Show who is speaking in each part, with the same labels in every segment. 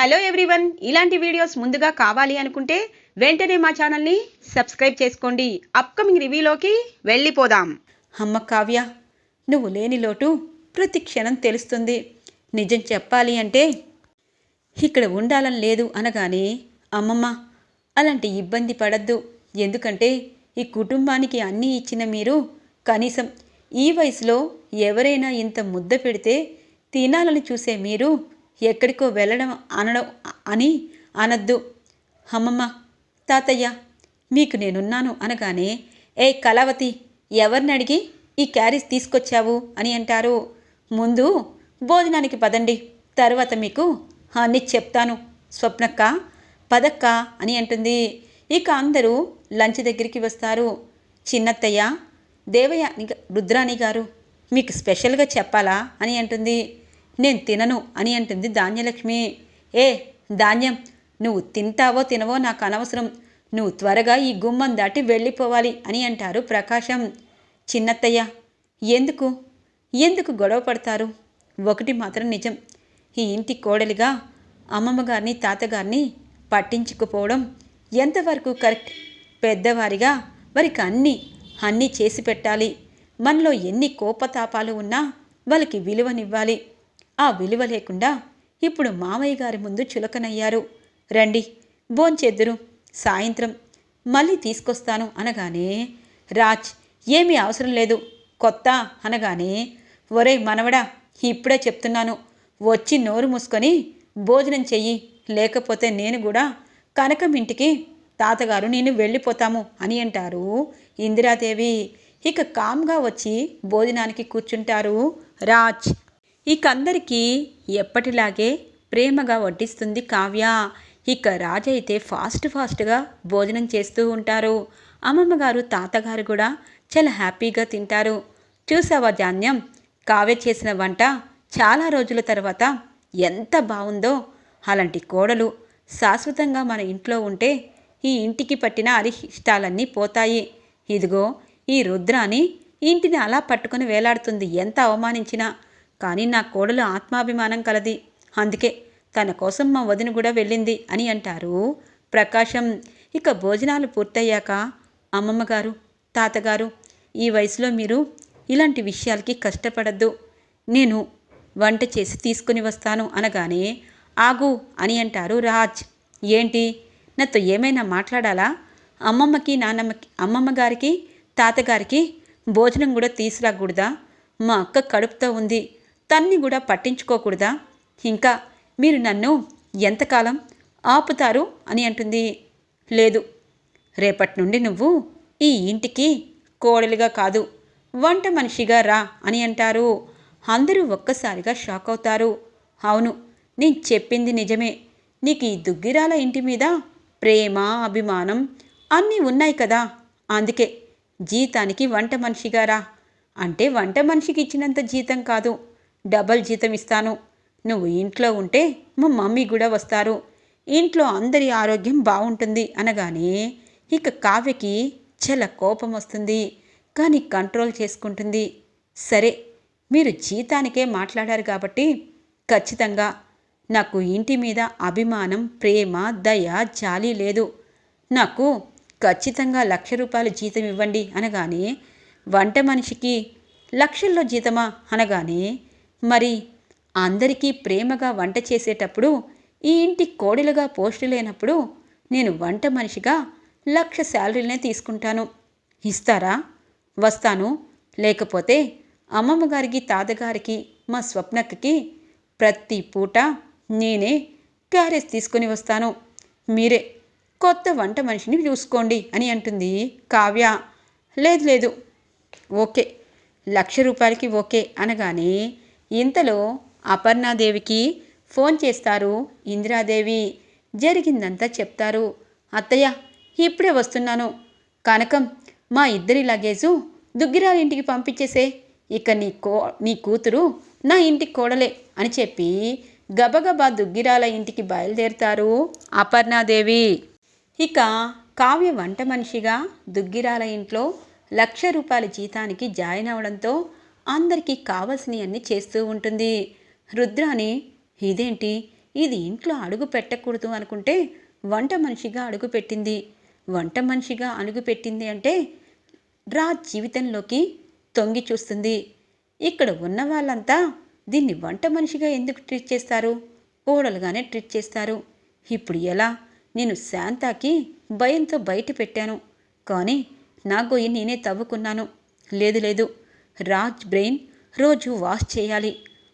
Speaker 1: Hello everyone. ఇలాంటి videos ముందుగా కావాలి అనుకుంటే వెంటనే మా ఛానల్ని సబ్స్క్రైబ్ చేసుకోండి. అప్కమింగ్ రివ్యూలోకి వెళ్ళిపోదాం. అమ్మ కావ్య నువ్వు లేని లోటు ప్రతి క్షణం తెలుస్తుంది. నిజం చెప్పాలి అంటే ఇక్కడ ఉండాలని లేదు అనగానే అమ్మమ్మ అలాంటి ఇబ్బంది పడద్దు. ఎందుకంటే ఈ కుటుంబానికి అన్నీ ఇచ్చిన మీరు కనీసం ఈ వయసులో ఎవరైనా ఇంత ముద్ద పెడితే తినాలని చూసే మీరు ఎక్కడికో వెళ్ళడం అనడం అని అనద్దు. అమ్మమ్మ తాతయ్య మీకు నేనున్నాను అనగానే ఏ కళావతి ఎవరిని అడిగి ఈ క్యారీస్ తీసుకొచ్చావు అని అంటారు. ముందు భోజనానికి పదండి తర్వాత మీకు అన్నీ చెప్తాను. స్వప్నక్క పదక్క అని అంటుంది. ఇక అందరూ లంచ్ దగ్గరికి వస్తారు. చిన్నత్తయ్య దేవయ్య రుద్రాణి గారు మీకు స్పెషల్గా చెప్పాలా అని అంటుంది. నేను తినను అని అంటుంది ధాన్యలక్ష్మి. ఏ ధాన్యం నువ్వు తింటావో తినవో నాకు అనవసరం. నువ్వు త్వరగా ఈ గుమ్మం దాటి వెళ్ళిపోవాలి అని అంటారు ప్రకాశం. చిన్నత్తయ్య ఎందుకు? ఎందుకు గొడవ పడతారు? ఒకటి మాత్రం నిజం. ఈ ఇంటి కోడలిగా అమ్మమ్మగారిని తాతగారిని పట్టించుకుపోవడం ఎంతవరకు కరెక్ట్? పెద్దవారిగా వారికి అన్నీ అన్నీ చేసి పెట్టాలి. మనలో ఎన్ని కోపతాపాలు ఉన్నా వాళ్ళకి విలువనివ్వాలి. ఆ విలువ లేకుండా ఇప్పుడు మామయ్య గారి ముందు చులకనయ్యారు. రండి భోంచేద్దురు. సాయంత్రం మళ్ళీ తీసుకొస్తాను అనగానే రాజ్ ఏమీ అవసరం లేదు. కొత్త అనగానే ఒరే మనవడా ఇప్పుడే చెప్తున్నాను. వచ్చి నోరు మూసుకొని భోజనం చెయ్యి. లేకపోతే నేను కూడా కనకం ఇంటికి తాతగారు నేను వెళ్ళిపోతాము అని అంటారు ఇందిరాదేవి. ఇక కామ్గా వచ్చి భోజనానికి కూర్చుంటారు రాజ్. ఇక అందరికీ ఎప్పటిలాగే ప్రేమగా వడ్డిస్తుంది కావ్య. ఇక రాజు అయితే ఫాస్ట్ ఫాస్ట్గా భోజనం చేస్తూ ఉంటారు. అమ్మమ్మ గారు తాతగారు కూడా చాలా హ్యాపీగా తింటారు. చూసావా ధాన్యం? కావ్య చేసిన వంట చాలా రోజుల తర్వాత ఎంత బాగుందో. అలాంటి కోడలు శాశ్వతంగా మన ఇంట్లో ఉంటే ఈ ఇంటికి పట్టిన అరిష్టాలన్నీ పోతాయి. ఇదిగో ఈ రుద్రాని ఇంటిని అలా పట్టుకుని వేలాడుతుంది. ఎంత అవమానించినా కానీ నా కోడలు ఆత్మాభిమానం కలది. అందుకే తన కోసం మా వదిన కూడా వెళ్ళింది అని అంటారు ప్రకాశం. ఇక భోజనాలు పూర్తయ్యాక అమ్మమ్మగారు తాతగారు ఈ వయసులో మీరు ఇలాంటి విషయాలకి కష్టపడద్దు. నేను వంట చేసి తీసుకుని వస్తాను అనగానే ఆగు అని అంటారు రాజ్. ఏంటి? నాతో ఏమైనా మాట్లాడాలా? అమ్మమ్మకి నాన్నమ్మకి అమ్మమ్మ గారికి తాతగారికి భోజనం కూడా తీసుకురాకూడదా? మా అక్క కడుపుతో ఉంది. తన్ని కూడా పట్టించుకోకూడదా? ఇంకా మీరు నన్ను ఎంతకాలం ఆపుతారు అని అంటుంది. లేదు రేపటి నుండి నువ్వు ఈ ఇంటికి కోడలిగా కాదు వంట మనిషిగా రా అని అంటారు. అందరూ ఒక్కసారిగా షాక్ అవుతారు. అవును నేను చెప్పింది నిజమే. నీకు ఈ దుగ్గిరాల ఇంటి మీద ప్రేమ అభిమానం అన్నీ ఉన్నాయి కదా. అందుకే జీతానికి వంట మనిషిగా రా. అంటే వంట మనిషికి ఇచ్చినంత జీతం కాదు. డబల్ జీతం ఇస్తాను. నువ్వు ఇంట్లో ఉంటే మా మమ్మీ కూడా వస్తారు. ఇంట్లో అందరి ఆరోగ్యం బాగుంటుంది అనగానే ఇక కావ్యకి చాలా కోపం వస్తుంది. కానీ కంట్రోల్ చేసుకుంటుంది. సరే మీరు జీతానికే మాట్లాడారు కాబట్టి ఖచ్చితంగా. నాకు ఇంటి మీద అభిమానం ప్రేమ దయ జాలి లేదు. నాకు ఖచ్చితంగా లక్ష రూపాయలు జీతం ఇవ్వండి అనగానే వంట మనిషికి లక్షల్లో జీతమా అనగానే మరి అందరికీ ప్రేమగా వంట చేసేటప్పుడు ఈ ఇంటి కోడలుగా పోస్టు లేనప్పుడు నేను వంట మనిషిగా లక్ష శాలరీలనే తీసుకుంటాను. ఇస్తారా? వస్తాను. లేకపోతే అమ్మమ్మ గారికి తాతగారికి మా స్వప్నక్కకి ప్రతి పూట నేనే క్యారేజ్ తీసుకొని వస్తాను. మీరే కొత్త వంట మనిషిని చూసుకోండి అని అంటుంది కావ్య. లేదు లేదు. ఓకే. లక్ష రూపాయలకి ఓకే అనగానే ఇంతలో అపర్ణాదేవికి ఫోన్ చేస్తారు ఇందిరాదేవి. జరిగిందంతా చెప్తారు. అత్తయ్య ఇప్పుడే వస్తున్నాను. కనకం మా ఇద్దరి లగేజు దుగ్గిరాల ఇంటికి పంపించేసే. ఇక నీ కో నీ కూతురు నా ఇంటికి కోడలే అని చెప్పి గబగబా దుగ్గిరాల ఇంటికి బయలుదేరుతారు అపర్ణాదేవి. ఇక కావ్య వంట మనిషిగా దుగ్గిరాల ఇంట్లో లక్ష రూపాయల జీతానికి జాయిన్ అవడంతో అందరికీ కావలసినవన్నీ చేస్తూ ఉంటుంది. రుద్రాని ఇదేంటి? ఇది ఇంట్లో అడుగు పెట్టకూడదు అనుకుంటే వంట మనిషిగా అడుగు పెట్టింది. వంట మనిషిగా అడుగు పెట్టింది అంటే రాజ్ జీవితంలోకి తొంగి చూస్తుంది. ఇక్కడ ఉన్న వాళ్ళంతా దీన్ని వంట మనిషిగా ఎందుకు ట్రీట్ చేస్తారు? కోడలుగానే ట్రీట్ చేస్తారు. ఇప్పుడు ఎలా? నేను శాంతాకి భయంతో బయట పెట్టాను. కానీ నా గొయ్యి నేనే తవ్వుకున్నాను. లేదు లేదు. రాజ్ బ్రెయిన్ రోజు వాష్ చేయాలి.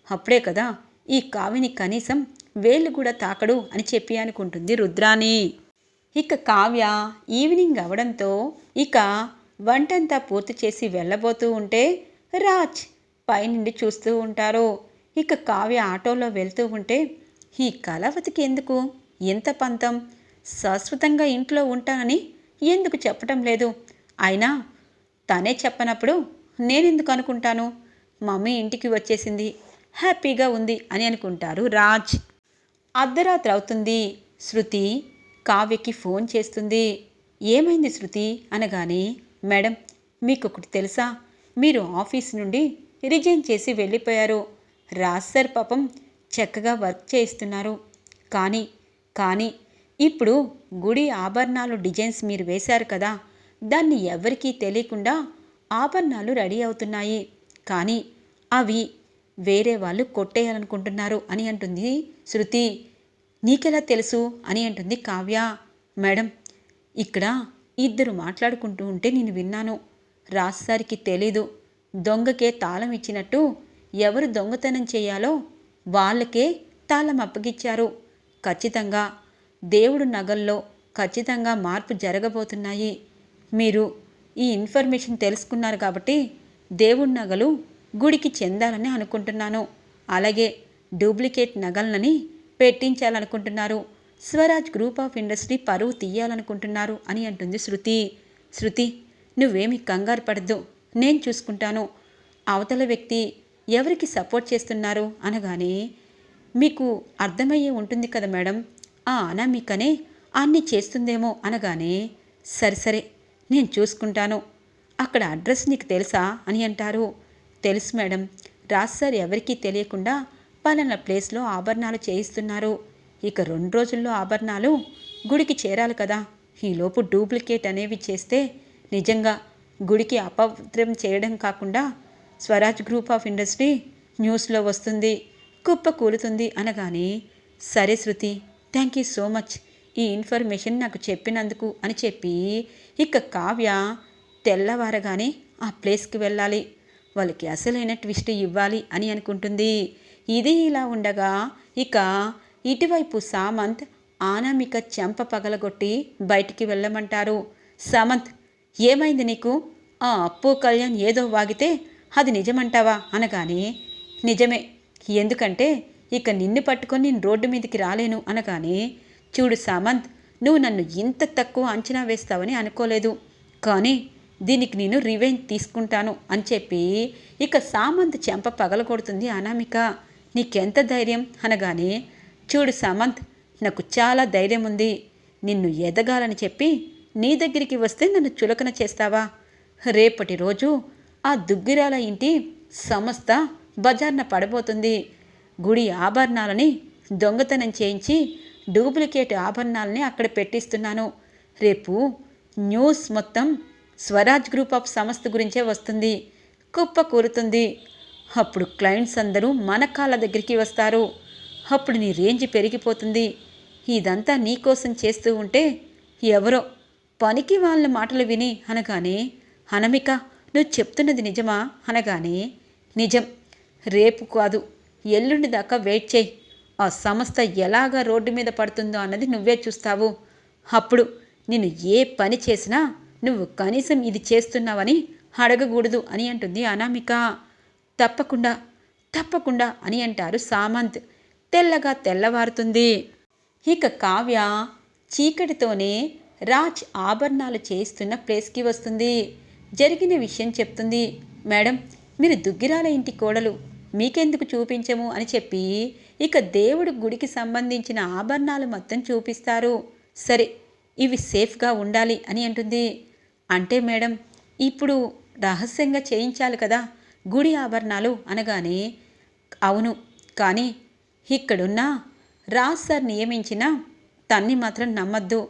Speaker 1: అప్పుడే కదా ఈ కావిని కనీసం వేళ్ళు కూడా తాకడు అని చెప్పి అనుకుంటుంది రుద్రాని ఇక కావ్య ఈవినింగ్ అవడంతో ఇక వంటంతా పూర్తి చేసి వెళ్ళబోతూ ఉంటే రాజ్ పైనుండి చూస్తూ ఉంటారు. ఇక కావ్య ఆటోలో వెళ్తూ ఉంటే ఈ కళావతికి ఎందుకు? ఎంత పంతం? శాశ్వతంగా ఇంట్లో ఉంటానని ఎందుకు చెప్పటం లేదు? అయినా తనే చెప్పనప్పుడు నేనెందుకు అనుకుంటాను? మమ్మీ ఇంటికి వచ్చేసింది. హ్యాపీగా ఉంది అని అనుకుంటారు రాజ్. అర్ధరాత్రి అవుతుంది. శృతి కావ్యకి ఫోన్ చేస్తుంది. ఏమైంది శృతి? అనగానే మేడం మీకు ఒకటి తెలుసా? మీరు ఆఫీస్ నుండి రిజైన్ చేసి వెళ్ళిపోయారు. రాజ్ సార్ పాపం చక్కగా వర్క్ చేయిస్తున్నారు. కానీ కానీ ఇప్పుడు గుడి ఆభరణాలు డిజైన్స్ మీరు వేశారు కదా? దాన్ని ఎవరికీ తెలియకుండా ఆభరణాలు రెడీ అవుతున్నాయి. కానీ అవి వేరే వాళ్ళు కొట్టేయాలనుకుంటున్నారు అని అంటుంది శృతి. నీకెలా తెలుసు అని అంటుంది కావ్య. మేడం ఇక్కడ ఇద్దరు మాట్లాడుకుంటూ ఉంటే నేను విన్నాను. రాసారికి తెలీదు. దొంగకే తాళం ఇచ్చినట్టు ఎవరు దొంగతనం చేయాలో వాళ్ళకే తాళం అప్పగిచ్చారు. ఖచ్చితంగా దేవుడు నగల్లో ఖచ్చితంగా మార్పు జరగబోతున్నాయి. మీరు ఈ ఇన్ఫర్మేషన్ తెలుసుకున్నారు కాబట్టి దేవుడి నగలు గుడికి చెందాలని అనుకుంటున్నాను. అలాగే డూప్లికేట్ నగలనని పెట్టించాలనుకుంటున్నారు. స్వరాజ్ గ్రూప్ ఆఫ్ ఇండస్ట్రీ పరువు తీయాలనుకుంటున్నారు అని అంటుంది శృతి. శృతి నువ్వేమి కంగారు పడద్దు. నేను చూసుకుంటాను. అవతల వ్యక్తి ఎవరికి సపోర్ట్ చేస్తున్నారు అనగానే మీకు అర్థమయ్యే ఉంటుంది కదా మేడం. ఆ అనామికనే అన్నీ చేస్తుందేమో అనగానే సరే సరే నేను చూసుకుంటాను. అక్కడ అడ్రస్ నీకు తెలుసా? అని అంటారు. తెలుసు మేడం. రాజ్ సార్ ఎవరికీ తెలియకుండా పలానా ప్లేస్లో ఆభరణాలు చేయిస్తున్నారు. ఇక రెండు రోజుల్లో ఆభరణాలు గుడికి చేరాలి కదా. ఈలోపు డూప్లికేట్ అనేవి చేస్తే నిజంగా గుడికి అపవిత్రం చేయడం కాకుండా స్వరాజ్ గ్రూప్ ఆఫ్ ఇండస్ట్రీ న్యూస్లో వస్తుంది. కుప్ప కూలుతుంది అనగానే సరే Shruti thank you so much. ఈ ఇన్ఫర్మేషన్ నాకు చెప్పినందుకు అని చెప్పి ఇక కావ్య తెల్లవారగానే ఆ ప్లేస్కి వెళ్ళాలి. వాళ్ళకి అసలైన ట్విస్ట్ ఇవ్వాలి అని అనుకుంటుంది. ఇది ఇలా ఉండగా ఇక ఇటువైపు సామంత్ ఆనామిక చెంప పగలగొట్టి బయటికి వెళ్ళమంటారు. సామంత్ ఏమైంది నీకు? ఆ అప్పు కళ్యాణ్ ఏదో వాగితే అది నిజమంటావా? అనగానే నిజమే. ఎందుకంటే ఇక నిన్ను పట్టుకొని నేను రోడ్డు మీదకి రాలేను. అనగానే చూడు సామంత్ నువ్వు నన్ను ఇంత తక్కువ అంచనా వేస్తావని అనుకోలేదు. కానీ దీనికి నేను రివెంజ్ తీసుకుంటాను అని చెప్పి ఇక సామంత్ చెంప పగలగొడుతుంది అనామిక. నీకెంత ధైర్యం? అనగానే చూడు సామంత్ నాకు చాలా ధైర్యం ఉంది. నిన్ను ఎదగాలని చెప్పి నీ దగ్గరికి వస్తే నన్ను చులకన చేస్తావా? రేపటి రోజు ఆ దుగ్గిరాల ఇంటి సంస్థ బజార్న పడబోతుంది. గుడి ఆభరణాలని దొంగతనం చేయించి డూప్లికేట్ ఆభరణాలని అక్కడ పెట్టిస్తున్నాను. రేపు న్యూస్ మొత్తం స్వరాజ్ గ్రూప్ ఆఫ్ సంస్థ గురించే వస్తుంది. కుప్ప కూరుతుంది. అప్పుడు క్లయింట్స్ అందరూ మన కాళ్ళ దగ్గరికి వస్తారు. అప్పుడు నీ రేంజ్ పెరిగిపోతుంది. ఇదంతా నీకోసం చేస్తూ ఉంటే ఎవరో పనికి వాళ్ళ మాటలు విని అనగానే అనమిక నువ్వు చెప్తున్నది నిజమా? అనగానే నిజం. రేపు కాదు. ఎల్లుండి దాకా వెయిట్ చేయి. ఆ సంస్థ ఎలాగా రోడ్డు మీద పడుతుందో అన్నది నువ్వే చూస్తావు. అప్పుడు నేను ఏ పని చేసినా నువ్వు కనీసం ఇది చేస్తున్నావని అడగకూడదు అని అంటుంది అనామిక. తప్పకుండా తప్పకుండా అని అంటారు సామంత్. తెల్లగా తెల్లవారుతుంది. ఇక కావ్య చీకటితోనే రాజ్ ఆభరణాలు చేయిస్తున్న ప్లేస్కి వస్తుంది. జరిగిన విషయం చెప్తుంది. మేడం మీరు దుగ్గిరాల ఇంటి కోడలు. మీకెందుకు చూపించము? అని చెప్పి ఇక దేవుడు గుడికి సంబంధించిన ఆభరణాలు మొత్తం చూపిస్తారు. సరే ఇవి సేఫ్గా ఉండాలి అని అంటుంది. అంటే మేడం ఇప్పుడు రహస్యంగా చేయించాలి కదా గుడి ఆభరణాలు అనగానే అవును కానీ ఇక్కడున్న రాజ్ సార్ నియమించిన తన్ని మాత్రం నమ్మద్దు.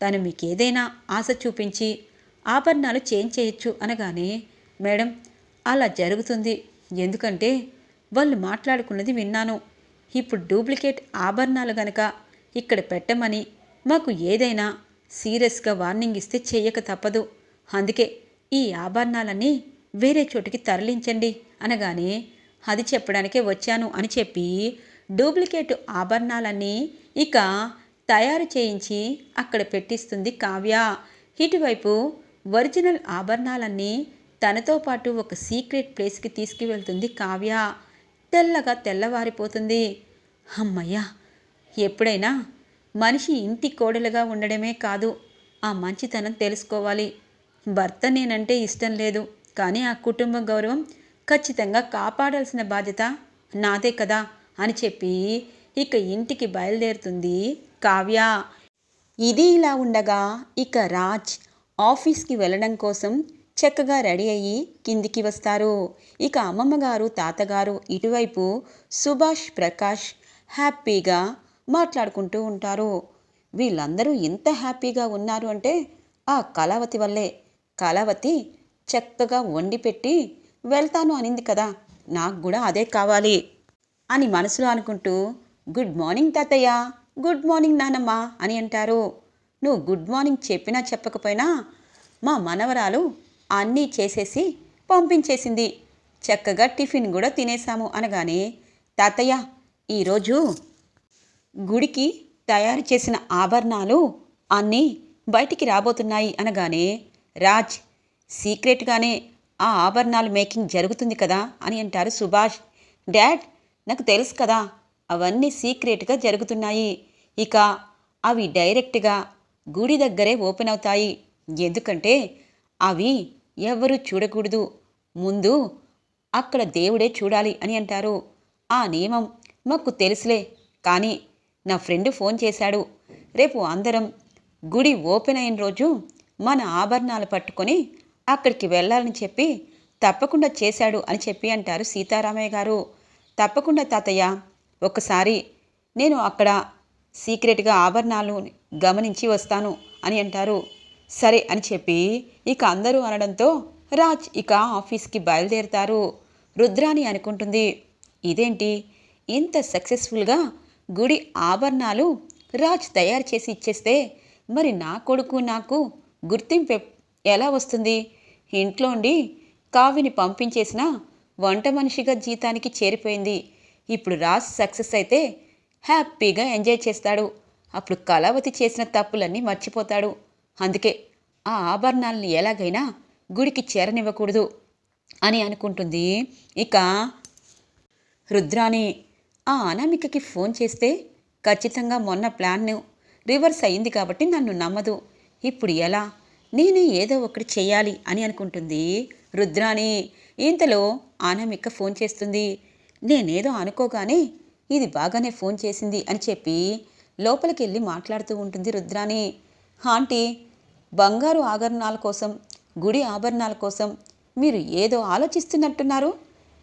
Speaker 1: తను మీకేదైనా ఆశ చూపించి ఆభరణాలు చేంజ్ చేయొచ్చు అనగానే మేడం అలా జరుగుతుంది. ఎందుకంటే వాళ్ళు మాట్లాడుకున్నది విన్నాను. ఇప్పుడు డూప్లికేట్ ఆభరణాలు గనక ఇక్కడ పెట్టమని మాకు ఏదైనా సీరియస్గా వార్నింగ్ ఇస్తే చేయక తప్పదు. అందుకే ఈ ఆభరణాలన్నీ వేరే చోటికి తరలించండి అనగానే అది చెప్పడానికే వచ్చాను అని చెప్పి డూప్లికేట్ ఆభరణాలన్నీ ఇక తయారు చేయించి అక్కడ పెట్టిస్తుంది కావ్య. ఇటువైపు ఒరిజినల్ ఆభరణాలన్నీ తనతో పాటు ఒక సీక్రెట్ ప్లేస్కి తీసుకువెళ్తుంది కావ్య. తెల్లగా తెల్లవారిపోతుంది. అమ్మయ్యా ఎప్పుడైనా మనిషి ఇంటి కోడలుగా ఉండడమే కాదు ఆ మంచితనం తెలుసుకోవాలి. భర్త నేనంటే ఇష్టం లేదు కానీ ఆ కుటుంబ గౌరవం ఖచ్చితంగా కాపాడాల్సిన బాధ్యత నాదే కదా అని చెప్పి ఇక ఇంటికి బయలుదేరుతుంది కావ్య. ఇది ఇలా ఉండగా ఇక రాజ్ ఆఫీస్కి వెళ్ళడం కోసం చక్కగా రెడీ అయ్యి కిందికి వస్తారు. ఇక అమ్మమ్మగారు తాతగారు ఇటువైపు సుభాష్ ప్రకాష్ హ్యాపీగా మాట్లాడుకుంటూ ఉంటారు. వీళ్ళందరూ ఎంత హ్యాపీగా ఉన్నారు అంటే ఆ కళావతి వల్లే. కళావతి చక్కగా వండి పెట్టి వెళ్తాను అనింది కదా నాకు కూడా అదే కావాలి అని మనసులో అనుకుంటూ గుడ్ మార్నింగ్ తాతయ్య గుడ్ మార్నింగ్ నానమ్మ అని అంటారు. నువ్వు గుడ్ మార్నింగ్ చెప్పినా చెప్పకపోయినా మా మనవరాలు అన్నీ చేసేసి పంపించేసింది. చక్కగా టిఫిన్ కూడా తినేసాము అనగానే తాతయ్య ఈరోజు గుడికి తయారు చేసిన ఆభరణాలు అన్నీ బయటికి రాబోతున్నాయి అనగానే రాజ్ సీక్రెట్గానే ఆ ఆభరణాలు మేకింగ్ జరుగుతుంది కదా అని అంటారు సుభాష్. డాడ్ నాకు తెలుసు కదా అవన్నీ సీక్రెట్గా జరుగుతున్నాయి. ఇక అవి డైరెక్ట్గా గుడి దగ్గరే ఓపెన్ అవుతాయి. ఎందుకంటే అవి ఎవ్వరూ చూడకూడదు. ముందు అక్కడ దేవుడే చూడాలి అని అంటారు. ఆ నియమం మాకు తెలుసులే. కానీ నా ఫ్రెండ్ ఫోన్ చేశాడు. రేపు అందరం గుడి ఓపెన్ అయిన రోజు మన ఆభరణాలు పట్టుకొని అక్కడికి వెళ్ళాలని చెప్పి తప్పకుండా చేశాడు అని చెప్పి అంటారు సీతారామయ్య గారు. తప్పకుండా తాతయ్య ఒకసారి నేను అక్కడ సీక్రెట్గా ఆభరణాలు గమనించి వస్తాను అని అంటారు. సరే అని చెప్పి ఇక అందరూ అనడంతో రాజ్ ఇక ఆఫీస్కి బయలుదేరుతారు. రుద్రాని అనుకుంటుంది ఇదేంటి? ఇంత సక్సెస్ఫుల్గా గుడి ఆభరణాలు రాజ్ తయారు చేసి ఇచ్చేస్తే మరి నా కొడుకు నాకు గుర్తింపు ఎలా వస్తుంది? ఇంట్లో ఉండి కావిని పంపించేసిన వంట మనిషిగా జీతానికి చేరిపోయింది. ఇప్పుడు రాజ్ సక్సెస్ అయితే హ్యాపీగా ఎంజాయ్ చేస్తాడు. అప్పుడు కళావతి చేసిన తప్పులన్నీ మర్చిపోతాడు. అందుకే ఆ ఆభరణాలను ఎలాగైనా గుడికి చేరనివ్వకూడదు అని అనుకుంటుంది. ఇక రుద్రాని ఆ అనామికకి ఫోన్ చేస్తే ఖచ్చితంగా మొన్న ప్లాన్ను రివర్స్ అయింది కాబట్టి నన్ను నమ్మదు. ఇప్పుడు ఎలా? నేనే ఏదో ఒకటి చేయాలి అని అనుకుంటుంది రుద్రాని ఇంతలో అనామిక ఫోన్ చేస్తుంది. నేనేదో అనుకోగానే ఇది బాగానే ఫోన్ చేసింది అని చెప్పి లోపలికి వెళ్ళి మాట్లాడుతూ ఉంటుంది రుద్రాని ఆంటీ బంగారు ఆభరణాల కోసం గుడి ఆభరణాల కోసం మీరు ఏదో ఆలోచిస్తున్నట్టున్నారు?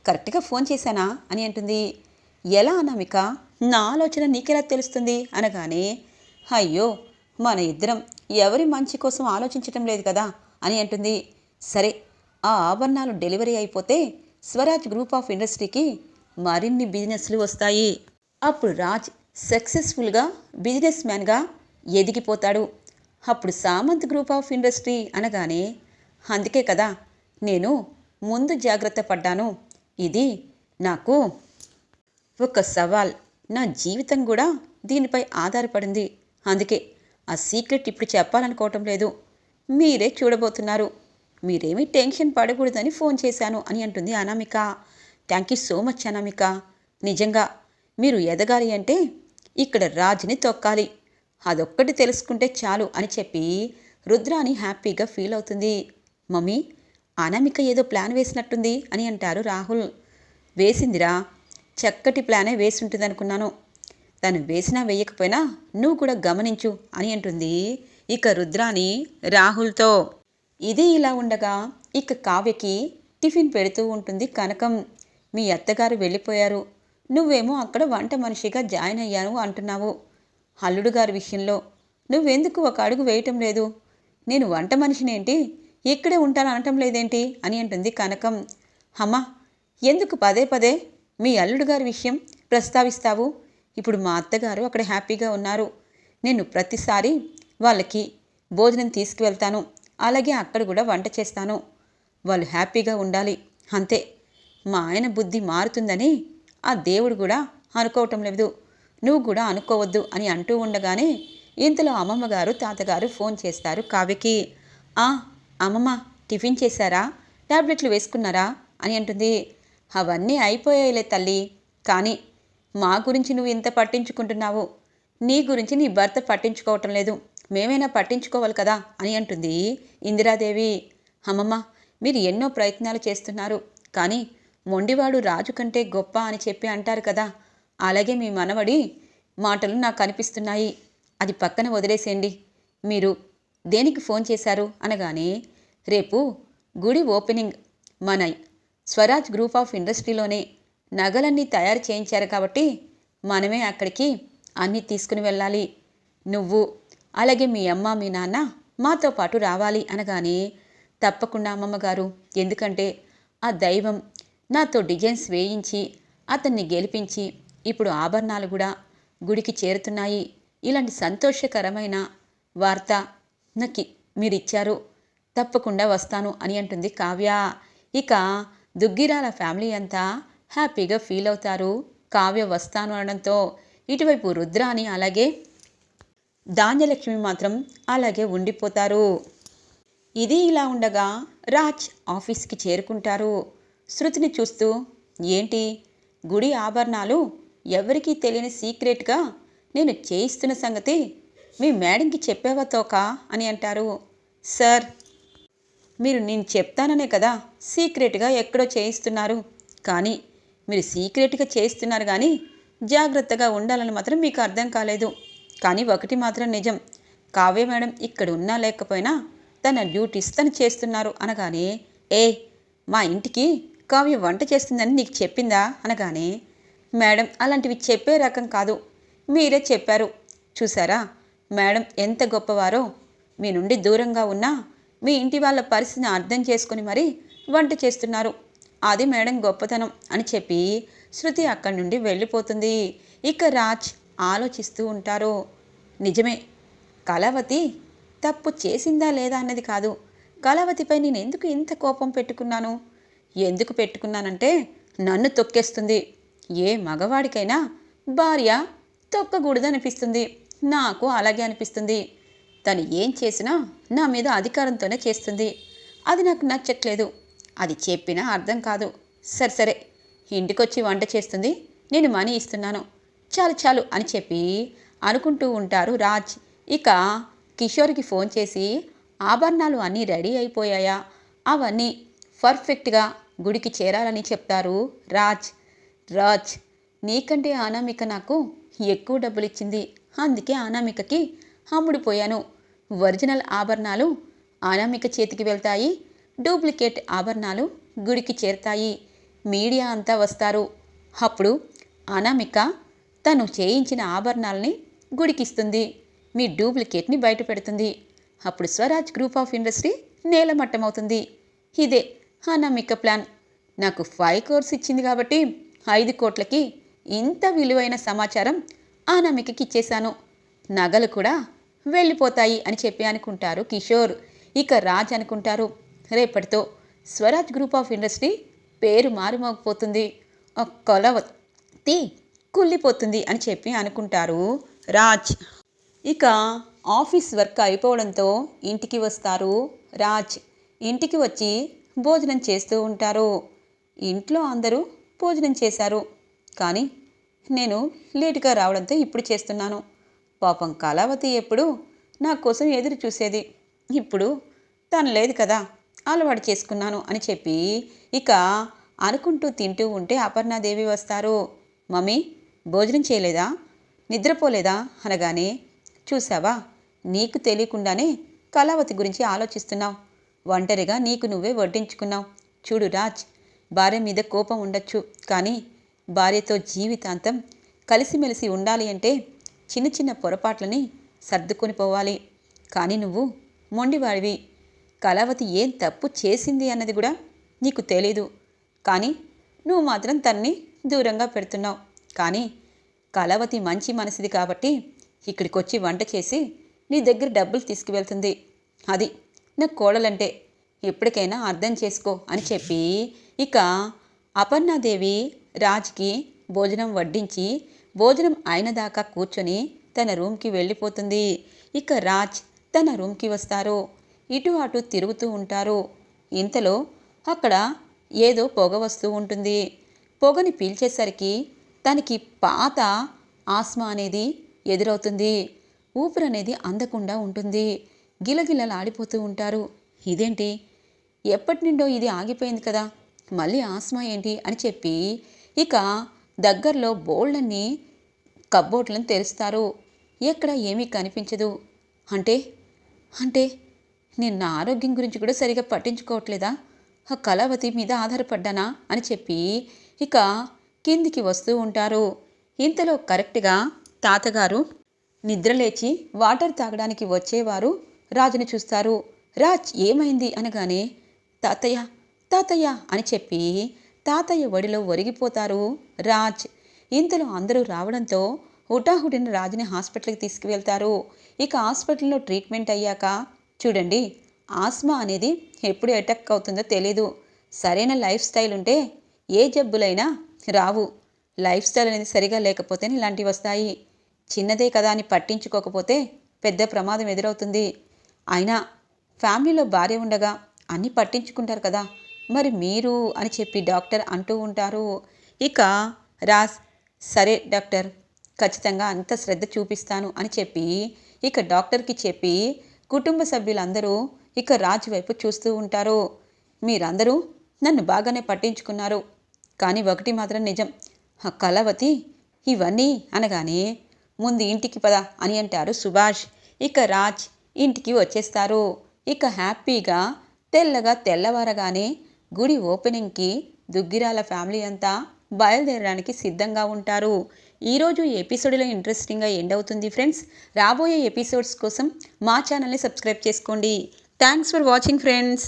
Speaker 1: కరెక్ట్గా ఫోన్ చేశానా? అని అంటుంది. ఎలా అనామిక? నా ఆలోచన నీకెలా తెలుస్తుంది? అనగానే అయ్యో మన ఇద్దరం ఎవరి మంచి కోసం ఆలోచించటం లేదు కదా? అని అంటుంది. సరే ఆ ఆభరణాలు డెలివరీ అయిపోతే స్వరాజ్ గ్రూప్ ఆఫ్ ఇండస్ట్రీకి మరిన్ని బిజినెస్లు వస్తాయి. అప్పుడు రాజ్ సక్సెస్ఫుల్గా బిజినెస్ మ్యాన్గా ఎదిగిపోతాడు. అప్పుడు సామంత్ గ్రూప్ ఆఫ్ ఇండస్ట్రీ అనగానే అందుకే కదా నేను ముందు జాగ్రత్త పడ్డాను. ఇది నాకు ఒక సవాల్. నా జీవితం కూడా దీనిపై ఆధారపడింది. అందుకే ఆ సీక్రెట్ ఇప్పుడు చెప్పాలనుకోవటం లేదు. మీరే చూడబోతున్నారు. మీరేమీ టెన్షన్ పడకూడదని ఫోన్ చేశాను అని అంటుంది Anamika. Thank you so much Anamika. నిజంగా మీరు ఎదగాలి అంటే ఇక్కడ రాజుని తొక్కాలి. అదొక్కటి తెలుసుకుంటే చాలు అని చెప్పి రుద్రాని హ్యాపీగా ఫీల్ అవుతుంది. మమ్మీ అనామిక ఏదో ప్లాన్ వేసినట్టుంది అని అంటారు రాహుల్. వేసిందిరా. చక్కటి ప్లానే వేసి ఉంటుంది అనుకున్నాను తను వేసినా వేయకపోయినా నువ్వు కూడా గమనించు అని అంటుంది ఇక రుద్రాని రాహుల్తో. ఇది ఇలా ఉండగా ఇక కావ్యకి టిఫిన్ పెడుతూ ఉంటుంది కనకం. మీ అత్తగారు వెళ్ళిపోయారు. నువ్వేమో అక్కడ వంట మనిషిగా జాయిన్ అయ్యాను అంటున్నావు. అల్లుడు గారి విషయంలో నువ్వెందుకు ఒక అడుగు వేయటం లేదు? నేను వంట మనిషినేంటి? ఇక్కడే ఉంటాను అనటం లేదేంటి? అని అంటుంది కనకం. అమ్మా ఎందుకు పదే పదే మీ అల్లుడు గారి విషయం ప్రస్తావిస్తావు? ఇప్పుడు మా అత్తగారు అక్కడ హ్యాపీగా ఉన్నారు. నేను ప్రతిసారి వాళ్ళకి భోజనం తీసుకువెళ్తాను. అలాగే అక్కడ కూడా వంట చేస్తాను. వాళ్ళు హ్యాపీగా ఉండాలి. అంతే. మా ఆయన బుద్ధి మారుతుందని ఆ దేవుడు కూడా అనుకోవటం లేదు. నువ్వు కూడా అనుకోవద్దు అని అంటూ ఉండగానే ఇంతలో అమ్మమ్మ గారు తాతగారు ఫోన్ చేస్తారు కావ్యకి. ఆ అమ్మమ్మ టిఫిన్ చేశారా? టాబ్లెట్లు వేసుకున్నారా? అని అంటుంది. అవన్నీ అయిపోయాయిలే తల్లి. కానీ మా గురించి నువ్వు ఇంత పట్టించుకుంటున్నావు. నీ గురించి నీ భర్త పట్టించుకోవటం లేదు. మేమైనా పట్టించుకోవాలి కదా? అని అంటుంది ఇందిరాదేవి. అమ్మమ్మ మీరు ఎన్నో ప్రయత్నాలు చేస్తున్నారు. కానీ మొండివాడు రాజు కంటే గొప్ప అని చెప్పి అంటారు కదా. అలాగే మీ మనవడి మాటలు నాకు కనిపిస్తున్నాయి. అది పక్కన వదిలేసేయండి. మీరు దేనికి ఫోన్ చేశారు? అనగానే రేపు గుడి ఓపెనింగ్. మన స్వరాజ్ గ్రూప్ ఆఫ్ ఇండస్ట్రీలోనే నగలన్నీ తయారు చేయించారు కాబట్టి మనమే అక్కడికి అన్నీ తీసుకుని వెళ్ళాలి. నువ్వు అలాగే మీ అమ్మ మీ నాన్న మాతో పాటు రావాలి అనగానే తప్పకుండా అమ్మమ్మగారు ఎందుకంటే ఆ దైవం నాతో డిజైన్స్ వేయించి అతన్ని గెలిపించి ఇప్పుడు ఆభరణాలు కూడా గుడికి చేరుతున్నాయి. ఇలాంటి సంతోషకరమైన వార్త నాకు మీరిచ్చారు. తప్పకుండా వస్తాను అని అంటుంది కావ్య. ఇక దుగ్గిరాల ఫ్యామిలీ అంతా హ్యాపీగా ఫీల్ అవుతారు. కావ్య వస్తాను అనడంతో ఇటువైపు రుద్రాని అలాగే ధాన్యలక్ష్మి మాత్రం అలాగే ఉండిపోతారు. ఇది ఇలా ఉండగా రాజ్ ఆఫీస్కి చేరుకుంటారు. శృతిని చూస్తూ ఏంటి? గుడి ఆభరణాలు ఎవరికీ తెలియని సీక్రెట్గా నేను చేయిస్తున్న సంగతి మీ మేడంకి చెప్పావా తోక అని అంటారు. సార్ మీరు నేను చెప్తాననే కదా సీక్రెట్గా ఎక్కడో చేయిస్తున్నారు. కానీ మీరు సీక్రెట్గా చేయిస్తున్నారు కానీ జాగ్రత్తగా ఉండాలని మాత్రం మీకు అర్థం కాలేదు. కానీ ఒకటి మాత్రం నిజం. కావ్య మేడం ఇక్కడ ఉన్నా లేకపోయినా తన డ్యూటీస్ తను చేస్తున్నారు అనగానే ఏ మా ఇంటికి కావ్య వంట చేస్తుందని నీకు చెప్పిందా? అనగానే మేడం అలాంటివి చెప్పే రకం కాదు. మీరే చెప్పారు. చూసారా మేడం ఎంత గొప్పవారో. మీ నుండి దూరంగా ఉన్నా మీ ఇంటి వాళ్ళ పరిస్థితిని అర్థం చేసుకుని మరీ వంట చేస్తున్నారు. అది మేడం గొప్పతనం అని చెప్పి శృతి అక్కడి నుండి వెళ్ళిపోతుంది. ఇక రాజ్ ఆలోచిస్తూ ఉంటారు. నిజమే కళావతి తప్పు చేసిందా లేదా అన్నది కాదు. కళావతిపై నేను ఎందుకు ఇంత కోపం పెట్టుకున్నాను? ఎందుకు పెట్టుకున్నానంటే నన్ను తొక్కేస్తుంది. ఏ మగవాడికైనా భార్య తొక్కకూడదనిపిస్తుంది. నాకు అలాగే అనిపిస్తుంది. తను ఏం చేసినా నా మీద అధికారంతోనే చేస్తుంది. అది నాకు నచ్చట్లేదు. అది చెప్పినా అర్థం కాదు. సరే సరే. ఇంటికొచ్చి వంట చేస్తుంది. నేను మనీ ఇస్తున్నాను. చాలు చాలు అని చెప్పి అనుకుంటూ ఉంటారు రాజ్. ఇక కిషోర్కి ఫోన్ చేసి ఆభరణాలు అన్నీ రెడీ అయిపోయాయా? అవన్నీ పర్ఫెక్ట్గా గుడికి చేరాలని చెప్తారు రాజ్. రాజ్ నీకంటే అనామిక నాకు ఎక్కువ డబ్బులు ఇచ్చింది అందుకే అనామికకి అమ్ముడిపోయాను ఒరిజినల్ ఆభరణాలు అనామిక చేతికి వెళ్తాయి. డూప్లికేట్ ఆభరణాలు గుడికి చేరుతాయి. మీడియా అంతా వస్తారు. అప్పుడు అనామిక తను చేయించిన ఆభరణాలని గుడికిస్తుంది. మీ డూప్లికేట్ని బయట పెడుతుంది. అప్పుడు స్వరాజ్ గ్రూప్ ఆఫ్ ఇండస్ట్రీ నేలమట్టమవుతుంది. ఇదే అనామిక ప్లాన్. నాకు ఫైవ్ కోర్స్ ఇచ్చింది కాబట్టి ఐదు కోట్లకి ఇంత విలువైన సమాచారం అనామికకి ఇచ్చేశాను. నగలు కూడా వెళ్ళిపోతాయి అని చెప్పి అనుకుంటారు కిషోర్. ఇక రాజ్ అనుకుంటారు. రేపటితో స్వరాజ్ గ్రూప్ ఆఫ్ ఇండస్ట్రీ పేరు మారుమోగిపోతుంది. కొలవతి కుళ్ళిపోతుంది అని చెప్పి అనుకుంటారు రాజ్. ఇక ఆఫీస్ వర్క్ అయిపోవడంతో ఇంటికి వస్తారు రాజ్. ఇంటికి వచ్చి భోజనం చేస్తూ ఉంటారు. ఇంట్లో అందరూ భోజనం చేశారు. కానీ నేను లేటుగా రావడంతో ఇప్పుడు చేస్తున్నాను. పాపం కళావతి ఎప్పుడు నా కోసం ఎదురు చూసేది. ఇప్పుడు తను లేదు కదా అలవాటు చేసుకున్నాను అని చెప్పి ఇక అనుకుంటూ తింటూ ఉంటే అపర్ణాదేవి వస్తారు. మమ్మీ భోజనం చేయలేదా? నిద్రపోలేదా? అనగానే చూసావా నీకు తెలియకుండానే కళావతి గురించి ఆలోచిస్తున్నావు. ఒంటరిగా నీకు నువ్వే వడ్డించుకున్నావు. చూడు రాజ్ భార్య మీద కోపం ఉండొచ్చు. కానీ భార్యతో జీవితాంతం కలిసిమెలిసి ఉండాలి అంటే చిన్న చిన్న పొరపాట్లని సర్దుకొని పోవాలి. కానీ నువ్వు మొండివాడివి. కళావతి ఏం తప్పు చేసింది అన్నది కూడా నీకు తెలీదు. కానీ నువ్వు మాత్రం తన్ని దూరంగా పెడుతున్నావు. కానీ కళావతి మంచి మనసుది కాబట్టి ఇక్కడికి వచ్చి వంట చేసి నీ దగ్గర డబ్బులు తీసుకువెళ్తుంది. అది నా కోడలంటే ఎప్పటికైనా అర్థం చేసుకో అని చెప్పి ఇక అపర్ణాదేవి రాజ్కి భోజనం వడ్డించి భోజనం అయిన దాకా కూర్చొని తన రూమ్కి వెళ్ళిపోతుంది. ఇక రాజ్ తన రూమ్కి వస్తారు. ఇటు అటు తిరుగుతూ ఉంటారు. ఇంతలో అక్కడ ఏదో పొగ వస్తూ ఉంటుంది. పొగని పీల్చేసరికి తనకి పాత ఆస్మా అనేది ఎదురవుతుంది. ఊపిరి అనేది అందకుండా ఉంటుంది. గిలగిలలాడిపోతూ ఉంటారు. ఇదేంటి? ఎప్పటి నుండో ఇది ఆగిపోయింది కదా. మళ్ళీ ఆస్మా ఏంటి అని చెప్పి ఇక దగ్గరలో బోల్డన్ని కబ్బోర్డ్లను తెరుస్తారు. ఎక్కడ ఏమీ కనిపించదు. అంటే? అంటే నేను నా ఆరోగ్యం గురించి కూడా సరిగా పట్టించుకోవట్లేదా? ఆ కళావతి మీద ఆధారపడ్డానా అని చెప్పి ఇక కిందికి వస్తూ ఉంటారు. ఇంతలో కరెక్ట్గా తాతగారు నిద్రలేచి వాటర్ తాగడానికి వచ్చేవారు. రాజుని చూస్తారు. రాజ్ ఏమైంది అనగానే తాతయ్య తాతయ్య అని చెప్పి తాతయ్య ఒడిలో ఒరిగిపోతారు రాజ్. ఇంతలో అందరూ రావడంతో హుటాహుటిన రాజుని హాస్పిటల్కి తీసుకువెళ్తారు. ఇక హాస్పిటల్లో ట్రీట్మెంట్ అయ్యాక చూడండి ఆస్మా అనేది ఎప్పుడు అటాక్ అవుతుందో తెలీదు. సరైన లైఫ్ స్టైల్ ఉంటే ఏ జబ్బులైనా రావు. లైఫ్ స్టైల్ అనేది సరిగా లేకపోతే ఇలాంటివి వస్తాయి. చిన్నదే కదా అని పట్టించుకోకపోతే పెద్ద ప్రమాదం ఎదురవుతుంది. అయినా ఫ్యామిలీలో భార్య ఉండగా అన్నీ పట్టించుకుంటారు కదా. మరి మీరు అని చెప్పి డాక్టర్ అంటూ ఉంటారు. ఇక రాజ్ సరే డాక్టర్ ఖచ్చితంగా అంత శ్రద్ధ చూపిస్తాను అని చెప్పి ఇక డాక్టర్కి చెప్పి కుటుంబ సభ్యులందరూ ఇక రాజు వైపు చూస్తూ ఉంటారు. మీరందరూ నన్ను బాగానే పట్టించుకున్నారు. కానీ ఒకటి మాత్రం నిజం. కళావతి ఇవన్నీ అనగానే ముందు ఇంటికి పద అని అంటారు సుభాష్. ఇక రాజ్ ఇంటికి వచ్చేస్తారు. ఇక హ్యాపీగా తెల్లగా తెల్లవారగానే గుడి ఓపెనింగ్కి దుగ్గిరాల ఫ్యామిలీ అంతా బయలుదేరడానికి సిద్ధంగా ఉంటారు. ఈరోజు ఎపిసోడ్లో ఇంట్రెస్టింగ్గా ఎండ్ అవుతుంది ఫ్రెండ్స్. రాబోయే ఎపిసోడ్స్ కోసం మా ఛానల్ని సబ్స్క్రైబ్ చేసుకోండి. Thanks for watching friends.